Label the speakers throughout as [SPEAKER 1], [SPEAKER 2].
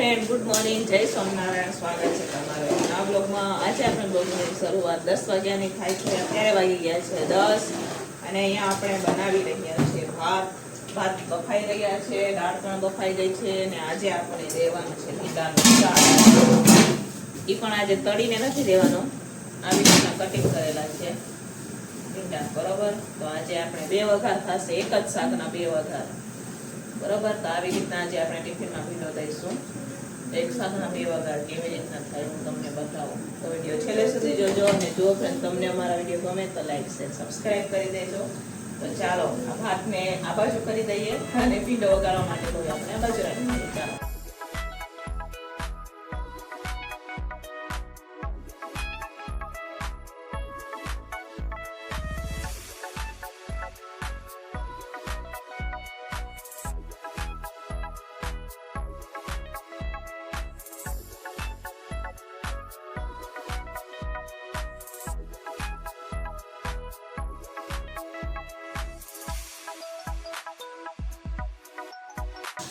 [SPEAKER 1] Friend good morning જય સ્વામિનારાયણ. સ્વાગત છે તમારું. આ બ્લોગમાં આજે આપણે બ્લોગની શરૂઆત દસ વાગ્યાની થાય છે. અત્યારે વાગી ગયા છે દસ. અને અહીંયા આપણે બનાવી રહ્યા છીએ ભાત. ભાત બફાઈ રહ્યા છે. દાળ પણ બફાઈ ગઈ છે. અને આજે આપણે દેવાનું છે શાક. એ પણ આજે તળીને નથી દેવાનો આવી રીતના કટિંગ કરેલા છે. ભીંડા બરોબર? તો આજે આપણે બે વઘાર થશે એક જ શાકના બે વઘાર. બરોબર? તો આવી રીતના આજે આપણે ટિફિનમાં ભીંડો દઈશું. એક સાથના બે વઘાર કેવી રીતના થાય હું તમને બતાવું. તો વીડિયો છેલ્લે સુધી જોજો અને જો ફ્રેન્ડ તમને અમારા વીડિયો ગમે તો લાઈક શેર સબસ્ક્રાઈબ કરી દેજો. તો ચાલો, આ ભાતને આ બાજુ કરી દઈએ અને પીંડો વગાડવા માટે કોઈ આપણે બાજુ રાખીએ. ચાલો.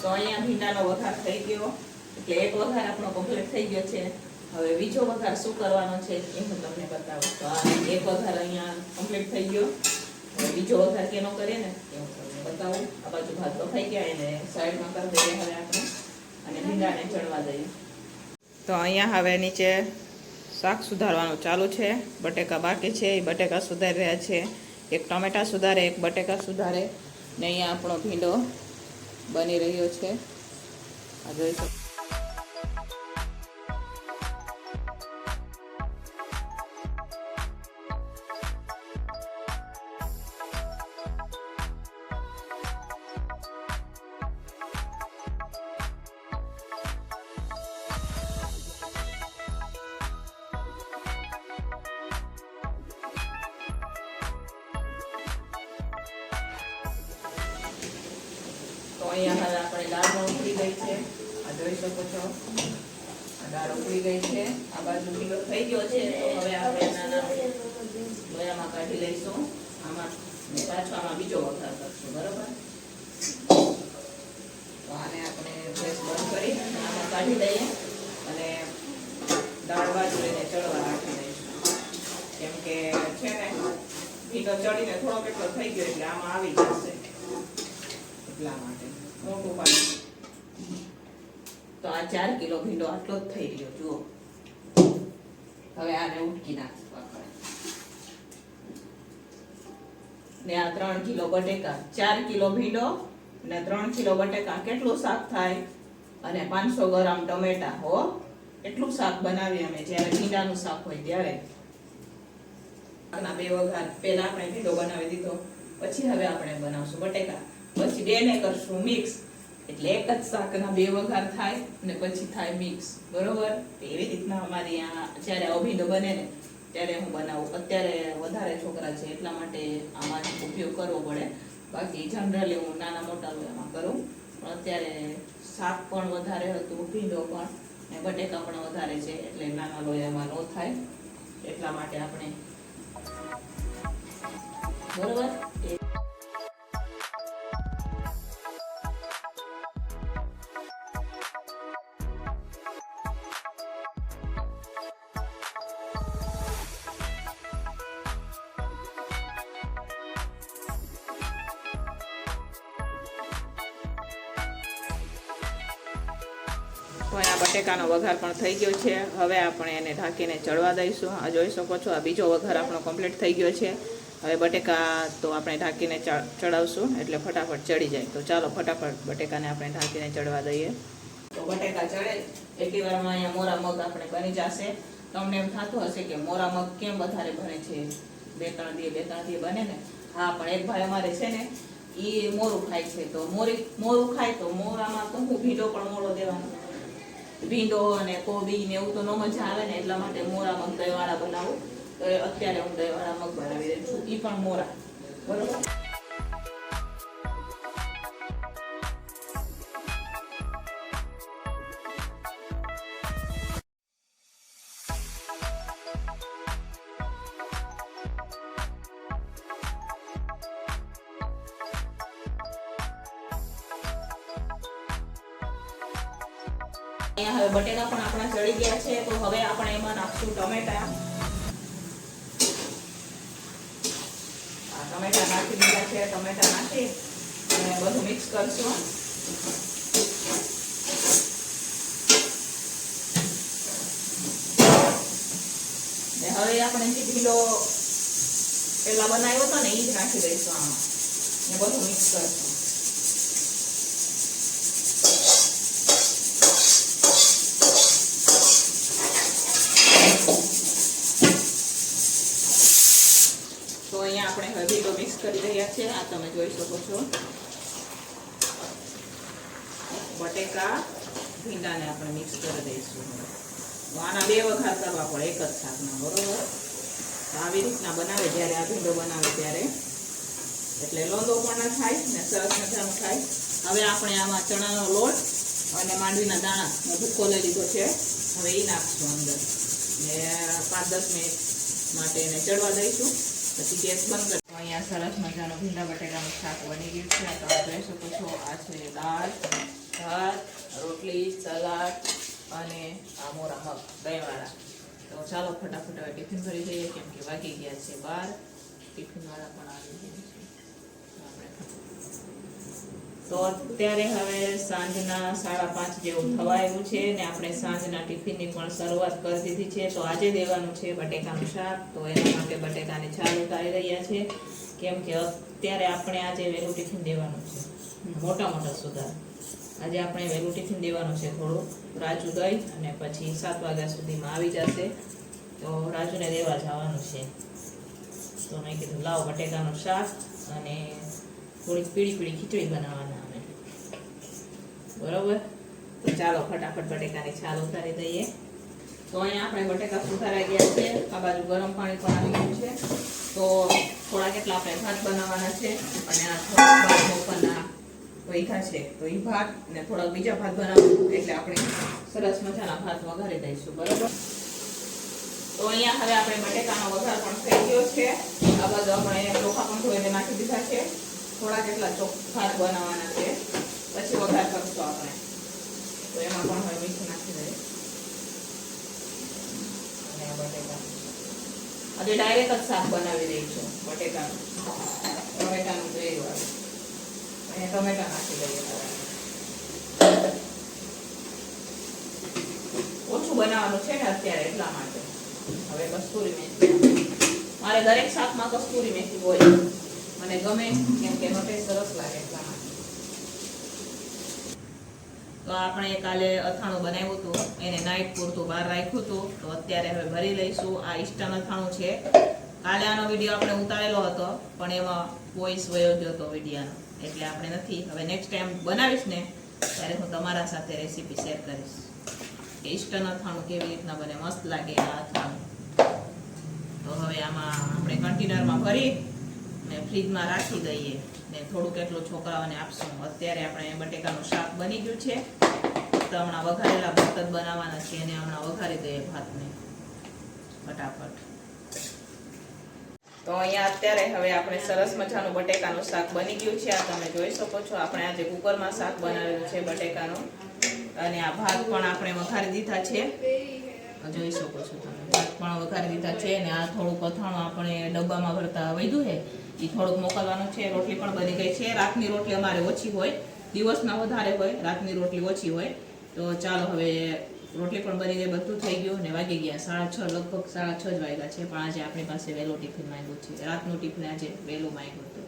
[SPEAKER 1] તો અહીંયા ભીંડાનો વઘાર થઈ ગયો. એટલે એક વઘાર આપણો કમ્પ્લીટ થઈ ગયો છે. હવે બીજો વઘાર શું કરવાનો છે એ હું તમને બતાવું. તો આ એક વઘાર અહીંયા કમ્પ્લીટ થઈ ગયો. હવે બીજો વઘાર કેનો કરીએ ને એ હું તમને બતાવું. આ બાજુ ભાત બફાઈ ગયા, એને સાઈડમાં કરી દઈએ હવે આપણે. અને ભીંડાને ચડવા દઈએ. તો અહીંયા હવે નીચે શાક સુધારવાનું ચાલુ છે. બટેકા બાકી છે, એ બટેકા સુધારી રહ્યા છે. એક ટમેટા સુધારે, એક બટેકા સુધારે. ને અહીંયા આપણો ભીંડો બની રહ્યો છે. આ જોઈ શકો અહીંયા આપણે દાળ પણ ગઈ છે. આ જોઈ શકો છો. દાળ ઉકળી ગઈ છે. આ બાજુ ભીંડો થઈ ગયો છે આમાં પાછો બીજો વઘાર બરોબર? તો આને આપણે ગેસ બંધ કરી આમાં કાઢી દઈએ અને દાળ બાજુ એને ચડવા રાખી દઈશું. કેમ છે ને ભીંડો ચડીને થોડોક એટલો થઈ ગયો, એટલે આમાં આવી જશે એટલા માટે. મોટું પાણી તો આ ચાર કિલો ભીંડો આટલો જ થઈ ગયો, જુઓ. હવે આને ઉટકી નાખશું આપણે ને આ ત્રણ કિલો બટેકા, ચાર કિલો ભીંડો ને ત્રણ કિલો બટેકા. કેટલું શાક થાય? અને પાંચસો ગ્રામ ટમેટા, હો. એટલું શાક બનાવીએ અમે? જ્યારે ભીંડાનું શાક હોય ત્યારે. આના બે વઘાર. પહેલા આપણે ભીંડો બનાવી દીધો, પછી હવે આપણે બનાવશું બટેકા. પછી બેને કરશું મિક્સ એટલે એક જ શાકના બે વઘાર થાય અને પછી થાય મિક્સ બરોબર? એવી રીતના અમારી જ્યારે અભિન્ન બને ને, ત્યારે હું બનાવું. અત્યારે વધારે છોકરા છે, એટલા માટે આમાં ઉપયોગ કરવો પડે. બાકી જનરલી હું નાના મોટા એમાં કરું. પણ અત્યારે શાક પણ વધારે હતું, ભીંડો પણ, ને બટેકા પણ વધારે છે, એટલે નાના લોયામાં ન થાય. એટલા માટે આપણે, બરોબર? તો અહીંયા બટેકાનો વઘાર પણ થઈ ગયો છે. હવે આપણે એને ઢાંકીને ચડવા દઈશું. આ જોઈ શકો છો, આ બીજો વઘાર આપણો કમ્પ્લીટ થઈ ગયો છે. હવે બટેકા તો આપણે ઢાંકીને ચડાવશું એટલે ફટાફટ ચડી જાય. તો ચાલો ફટાફટ બટેકાને આપણે ઢાંકીને ચડવા દઈએ. તો બટેકા ચડે. એટલી વારમાં અહીંયા મોરા મગ આપણે બની જશે. તમને એમ થતું હશે કે મોરા મગ કેમ વધારે બને છે? બે, ત્રણ દી બે, ત્રણ દી બને ને? હા, પણ એક ભાઈ અમારે છે ને એ મોરું ખાય છે. તો મોરી, મોરું ખાય તો મોરામાં તો હું ભીડો પણ મોડો દેવાનો. ભીંડો અને કોબી ને એવું તો ન મજા આવે ને એટલા માટે મોરા મગ દહીંવાળા બનાવું અત્યારે હું દહીંવાળા મગ બનાવી રહી છું. એ પણ મોરા. બરોબર? અહીંયા હવે બટેટા પણ આપણા ચડી ગયા છે, તો હવે આપણે એમાં નાખશું ટમેટા. ટમેટા નાખી દીધા છે, ટમેટા નાખી અને બધું મિક્સ કરશું. હવે આપણે જે ઢીલો પેલા બનાવ્યો હતો ને એ જ નાખી દઈશું આમાં. ને બધું મિક્સ કરશું તો અહીંયા આપણે હવે ભીગો મિક્સ કરી રહ્યા છે. આ તમે જોઈ શકો છો. બટેકા, ભીંડાને આપણે મિક્સ કરી દઈશું. આના બે વઘાર કરવા પડે એક જ શાકના, બરોબર? આવી રીતના બનાવે જ્યારે આ ભીંડો બનાવે ત્યારે. એટલે લોંદો પણ થાય ને સરસ મજાનું થાય. હવે આપણે આમાં ચણાનો લોટ અને માંડવીના દાણા ભૂકો લઈ લીધો છે. હવે એ નાખશું અંદર. ને પાંચ દસ મિનિટ માટે એને ચડવા દઈશું. પછી ગેસ બંધ કરી અહીંયા સરસ મજાનો ભીંડા બટેટાનું શાક બની ગયું છે. તમે જોઈ શકો છો, આ છે દાળ, ભાત, રોટલી, સલાડ અને આ મોરા મગ, દહીંવાળા. તો ચાલો ફટાફટ હવે ટિફિન ભરી જઈએ, કેમ કે વાગી ગયા છે બાર. ટિફિનવાળા પણ આવી ગયા છે તો આપણે તો અત્યારે હવે સાંજના સાડા પાંચ જેવું થવા આવ્યું છે ને આપણે સાંજના ટિફિનની પણ શરૂઆત કરી દીધી છે. તો આજે દેવાનું છે બટેકાનું શાક. તો એના માટે બટેકાની છાલ ઉતારી રહ્યા છે. કેમ કે અત્યારે આપણે આજે વહેલું ટિફિન દેવાનું છે. મોટા મોટા સુધાર. આજે આપણે વહેલું ટિફિન દેવાનું છે થોડું. રાજુ દઈ અને પછી સાત વાગ્યા સુધીમાં આવી જશે. તો રાજુને દેવા જવાનું છે. તો મેં કીધું લાવો બટેકાનું શાક અને થોડીક પીળી પીળી ખીચડી બનાવવાના. બરોબર? તો ચાલો ફટાફટ બટેકાની છાલ ઉતારી દઈએ. તો અહીંયા આપણે બટેકા સુધારાઈ ગયા છે. આ બાજુ ગરમ પાણી પણ આવી ગયું છે. તો થોડા કેટલા આપણે ભાત બનાવવાના છે અને આ થોડા ભાત ઉપરના વૈધા છે. તો એ ભાત ને થોડા બીજા ભાત બનાવવું એટલે આપણે સરસ મજાના ભાત વઘારી દઈશું, બરોબર? તો અહીંયા હવે આપણે બટેકાનો વઘાર પણ થઈ ગયો છે. આ બાજુ આપણે ચોખા પણ ધોઈને નાખી દીધા છે. થોડા કેટલા ચોખા બનાવવાના છે. પછી વઘાર કરશું આપણે તો એમાં પણ હવે મીઠું નાખી દઈએ અને બટેકા. આજે ડાયરેક્ટ જ શાક બનાવી રહી છું બટેકાનું. ટમેટાનું ગ્રેવી વાળું. અને ટમેટા નાખી દઈએ ઓછું બનાવવાનું છે ને અત્યારે એટલા માટે. હવે કસ્તુરી મેથી. મારે દરેક શાકમાં કસ્તુરી મેથી હોય. મને ગમે કેમ કે એનો ટેસ્ટ સરસ લાગે એટલા માટે. તો આપણે કાલે અથાણું બનાવ્યું હતું. એને નાઇટ પૂરતું બહાર રાખ્યું હતું. તો અત્યારે હવે ભરી લઈશું. આ ઈસ્ટર્ન અથાણું છે. કાલે આનો વીડિયો આપણે ઉતારેલો હતો, પણ એમાં વોઇસ વયો ગયો હતો વિડીયાનો એટલે આપણે નથી. હવે નેક્સ્ટ ટાઈમ બનાવીશ ને, ત્યારે હું તમારા સાથે રેસીપી શેર કરીશ. કે ઈસ્ટર્ન અથાણું કેવી રીતના બને, મસ્ત લાગે આ અથાણું. તો હવે આમાં આપણે કન્ટેનરમાં ભરી ને ફ્રીજમાં રાખી દઈએ. ને થોડુંક એટલું છોકરાઓને આપશું. અત્યારે આપણે બટેકાનું શાક બની ગયું છે. તો હમણાં વઘારેલા ભાત જ બનાવવાના છે અને હમણાં વઘારી દઈએ ભાતને. ફટાફટ. તો અહીંયા અત્યારે હવે આપણે સરસ મજાનું બટેકાનું શાક બની ગયું છે. આ તમે જોઈ શકો છો. આપણે આજે કુકરમાં શાક બનાવેલું છે બટેકાનું. અને આ ભાત પણ આપણે વઘારી દીધા છે. જોઈ શકો છો તમે. ભાત પણ વઘારી દીધા છે અને આ થોડુંક અથાણું આપણે ડબ્બામાં ભરતા વધ્યું છે. એ થોડુંક મોકલવાનું છે રોટલી પણ બની ગઈ છે. રાતની રોટલી અમારે ઓછી હોય દિવસના વધારે હોય રાતની રોટલી ઓછી હોય. તો ચાલો હવે રોટલી પણ બની ગઈ બધું થઈ ગયું ને વાગી ગયા સાડા છ લગભગ સાડા છ જ વાગ્યા છે. પણ આજે આપણી પાસે વહેલો ટિફિન માંગ્યું છે. રાતનું ટિફિન આજે વહેલું માંગ્યું હતું.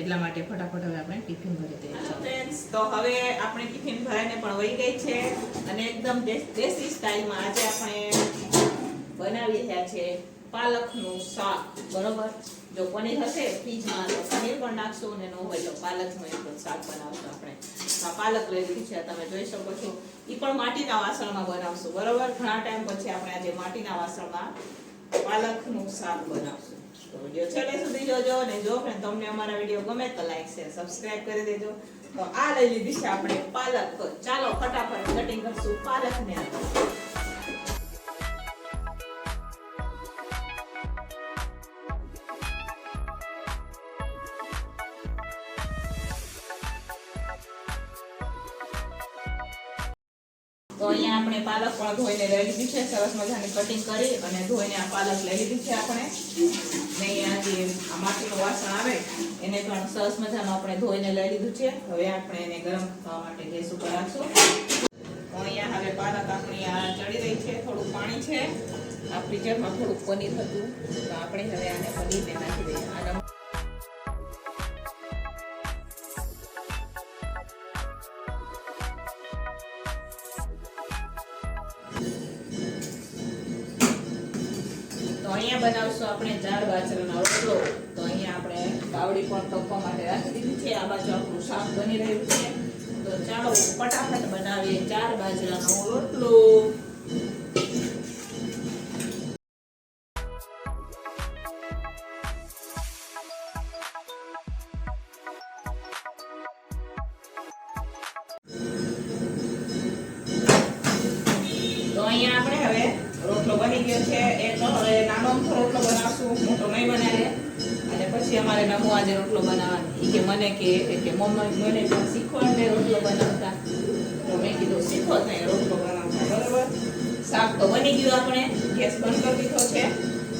[SPEAKER 1] એટલા માટે ફટાફટ હવે આપણે ટિફિન ભરી દઈએ ફ્રેન્ડ્સ તો હવે આપણે ટિફિન ભરાઈને પણ વહી ગઈ છે અને એકદમ દેશી સ્ટાઇલમાં આજે આપણે બનાવી રહ્યા છે. પાલકનું શાક, બરોબર? જો પનીર હશે, ફ્રીજમાં તો પનીર પણ નાખશું અને ન હોય તો પાલકનું એક શાક બનાવશું આપણે. આ પાલક લઈ લીધી છે, તમે જોઈ શકો છો. એ પણ માટીના વાસણમાં બનાવશું, બરોબર? ઘણા ટાઈમ પછી આપણે આજે માટીના વાસણમાં પાલકનું શાક બનાવશું. તો વીડિયો છેલ્લે સુધી જોજો અને જો ફ્રેન્ડ તમને અમારા વીડિયો ગમે તો લાઈક શેર સબસ્ક્રાઇબ કરી દેજો. તો આ લઈ લીધી છે આપણે પાલક. ચાલો ફટાફટ કટિંગ કરશું પાલકને આપણે પણ ધોઈને લઈ લીધી છે, સરસ મજાની કટિંગ કરી અને ધોઈને આ પાલક લઈ લીધી છે આપણે. ને અહીંયા જે આ માટીનું વાસણ આવે, એને પણ સરસ મજાનું આપણે ધોઈને લઈ લીધું છે. હવે આપણે એને ગરમ થવા માટે ગેસ ઉપર રાખશું. અહીંયા હવે પાલક આપણી ચડી રહી છે, થોડું પાણી છે. આ ફ્રીઝરમાં થોડુંક પનીર હતું. તો આપણે હવે આને પનીરને નાખી દઈએ. તો અહીંયા બનાવશું આપણે ચાર બાજરાનો રોટલો. તો અહીંયા આપણે કાવડી પણ તપવા માટે રાખી દીધી છે. આ બાજુ આપણું શાક બની રહ્યું છે. તો ચાલો ફટાફટ બનાવીએ ચાર બાજરાનો રોટલો. છે એક હવે નાનો અમથો રોટલો બનાવશું, મોટો નહીં બનાવે અને પછી અમારે નમો આજે રોટલો બનાવવાનો. કે મને કે કે મમ્મી, મને પણ શીખવાડ રોટલો બનાવતા. તો મેં કીધું, શીખો જ રોટલો બનાવતા. બરાબર? શાક તો બની ગયું આપણે. ગેસ બંધ કરી દીધો છે.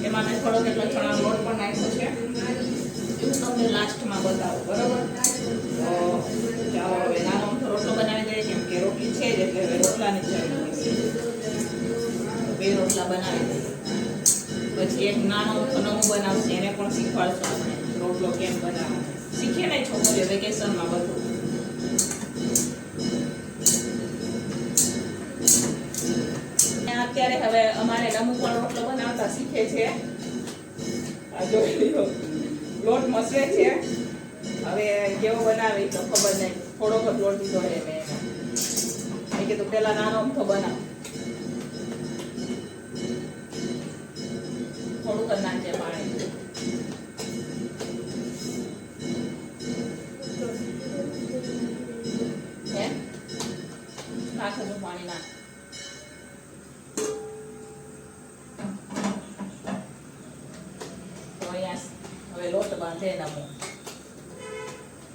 [SPEAKER 1] એમાં મેં થોડોક એટલો ચણાનો લોટ પણ નાખ્યો છે. એવું તમને લાસ્ટમાં બતાવું, બરાબર? તો ચાલો હવે નાનો અમથો રોટલો બનાવી દઈએ, કેમ કે રોટલી છે જ, એટલે રોટલાની જરૂર છે બે રોટલા બનાવી દઈએ. પછી એક નાનો નવું બનાવશે એને પણ શીખવાડશું રોટલો કેમ બનાવવાનો. શીખે ને છોકરીઓ વેકેશનમાં બધું. અત્યારે હવે અમારે રમુ પણ રોટલો બનાવતા શીખે છે. આ જો લોટ મસળે છે. હવે કેવો બનાવે તો ખબર નહીં. થોડોક જ લોટ દીધો છે મેં મેં કીધું, પેલા નાનો અમથો બનાવ. થોડુંક જ નાખજે પાણી હે નાખ હજુ પાણી નાખ હવે લોટ બાંધે નમો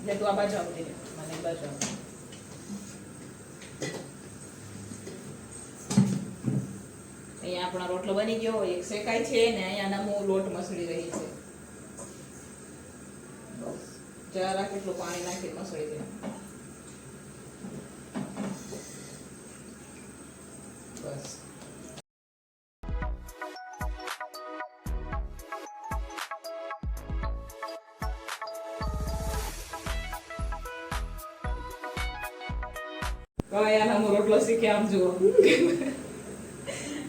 [SPEAKER 1] એટલે આ બાજુ આવતી રહે મને એ બાજુ આવતી આપણો રોટલો બની ગયો એક શેકાય છે ને અહીંયા નમો લોટ મસળી રહી છે. જરા કેટલું પાણી નાખી મસળી દે બસ. કયા નમો રોટલો શીખે આમ જુઓ.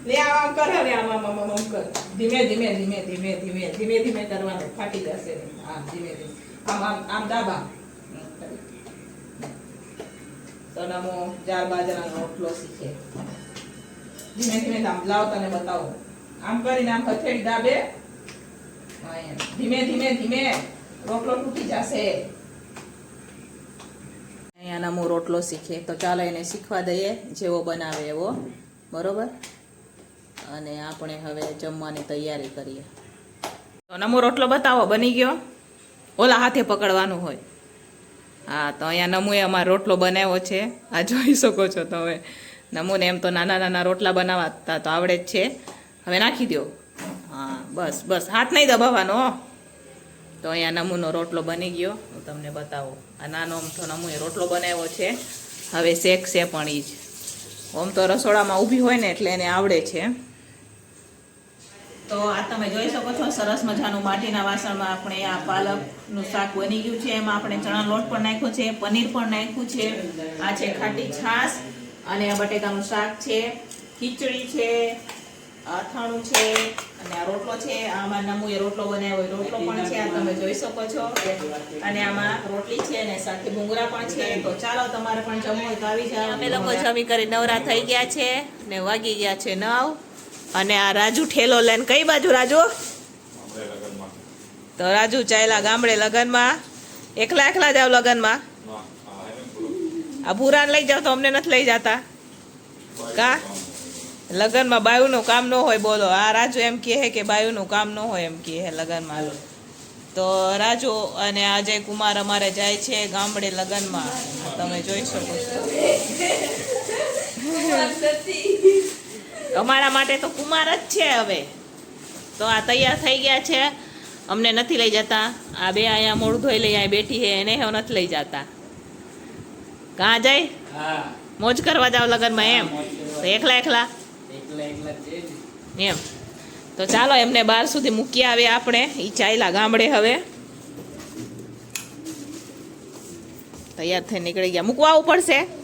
[SPEAKER 1] લે આમ કર હવે આમ આમ આમ આમ કર. ધીમે ધીમે ધીમે ધીમે ધીમે ધીમે ધીમે કરવાનું ફાટી જશે આમ ધીમે ધીમે. આમ આમ આમ દાબા. હમ, તો નમો ચાર બાજરાનો રોટલો શીખે. ધીમે ધીમે આમ લાવ તને બતાવો. આમ કરીને આમ હથેળી દાબે. ધીમે ધીમે ધીમે. રોટલો તૂટી જશે. અહીંયા નમો રોટલો શીખે. તો ચાલો એને શીખવા દઈએ જેવો બનાવે એવો. બરોબર? અને આપણે હવે જમવાની તૈયારી કરીએ. તો નમો રોટલો બતાવો, બની ગયો? ઓલા હાથે પકડવાનું હોય. હા, તો અહીંયા નમુએ અમારો રોટલો બનાવ્યો છે. આ જોઈ શકો છો તમે નમુને એમ તો નાના નાના રોટલા બનાવતા તો આવડે જ છે. હવે નાખી દો હા, બસ બસ. હાથ નહીં દબાવવાનો તો અહીંયા નમૂનો રોટલો બની ગયો. હું તમને બતાવું. આ નાનો અમથો નમૂએ રોટલો બનાવ્યો છે. હવે શેક છે પણ એ જ. ઓમ તો રસોડામાં ઊભી હોય ને એટલે એને આવડે છે. તો આ તમે જોઈ શકો છો, સરસ મજાનું માટીના વાસણમાં આપણે આ પાલકનું શાક બની ગયું છે. એમાં આપણે ચણા લોટ પણ નાખ્યો છે, પનીર પણ નાખ્યું છે. આ છે ખાટી છાશ અને બટેકાનું શાક છે, ખીચડી છે, અથાણું છે અને આ રોટલો છે. આમાં નમુએ રોટલો બનાવ્યો રોટલો પણ છે, આ તમે જોઈ શકો છો. અને આમાં રોટલી છે અને સાથે ભૂંગળા પણ છે. તો ચાલો, તમારે પણ જમવું હોય તો આવી જાય અમે લોકો જમી કરી નવરા થઈ ગયા છે ને વાગી ગયા છે નવ. અને આ રાજુ ઠેલો લઈને કઈ બાજુ રાજુ? તો રાજુ ચાલ્યા ગામડે લગનમાં? એકલા એકલા જાવ લગનમાં? આ ભૂરાને લઈ જાવ તો અમને નથી લઈ જતા. કા? લગનમાં બાયુનું કામ ન હોય બોલો. આ રાજુ એમ કહે કે બાયુનું કામ ન હોય એમ કહે લગનમાં. તો રાજુ અને અજય કુમાર અમારે જાય છે ગામડે લગનમાં. તમે જોઈ શકો છો. અમારા માટે તો કુમાર જ છે હવે. તો આ તૈયાર થઈ ગયા છે. અમને નથી લઈ જતા. આ બે અહીંયા મોઢું ધોઈ લઈ અહીંયા બેઠી છે. એને હવે નથી લઈ જતા. કાં જાય? મોજ કરવા જાવ લગનમાં એમ. તો એકલા એકલા? એમ. તો ચાલો એમને બાર સુધી મૂકી આવે આપણે. એ ચાયલા ગામડે હવે. તૈયાર થઈ નીકળી ગયા. મૂકવા આવવું પડશે.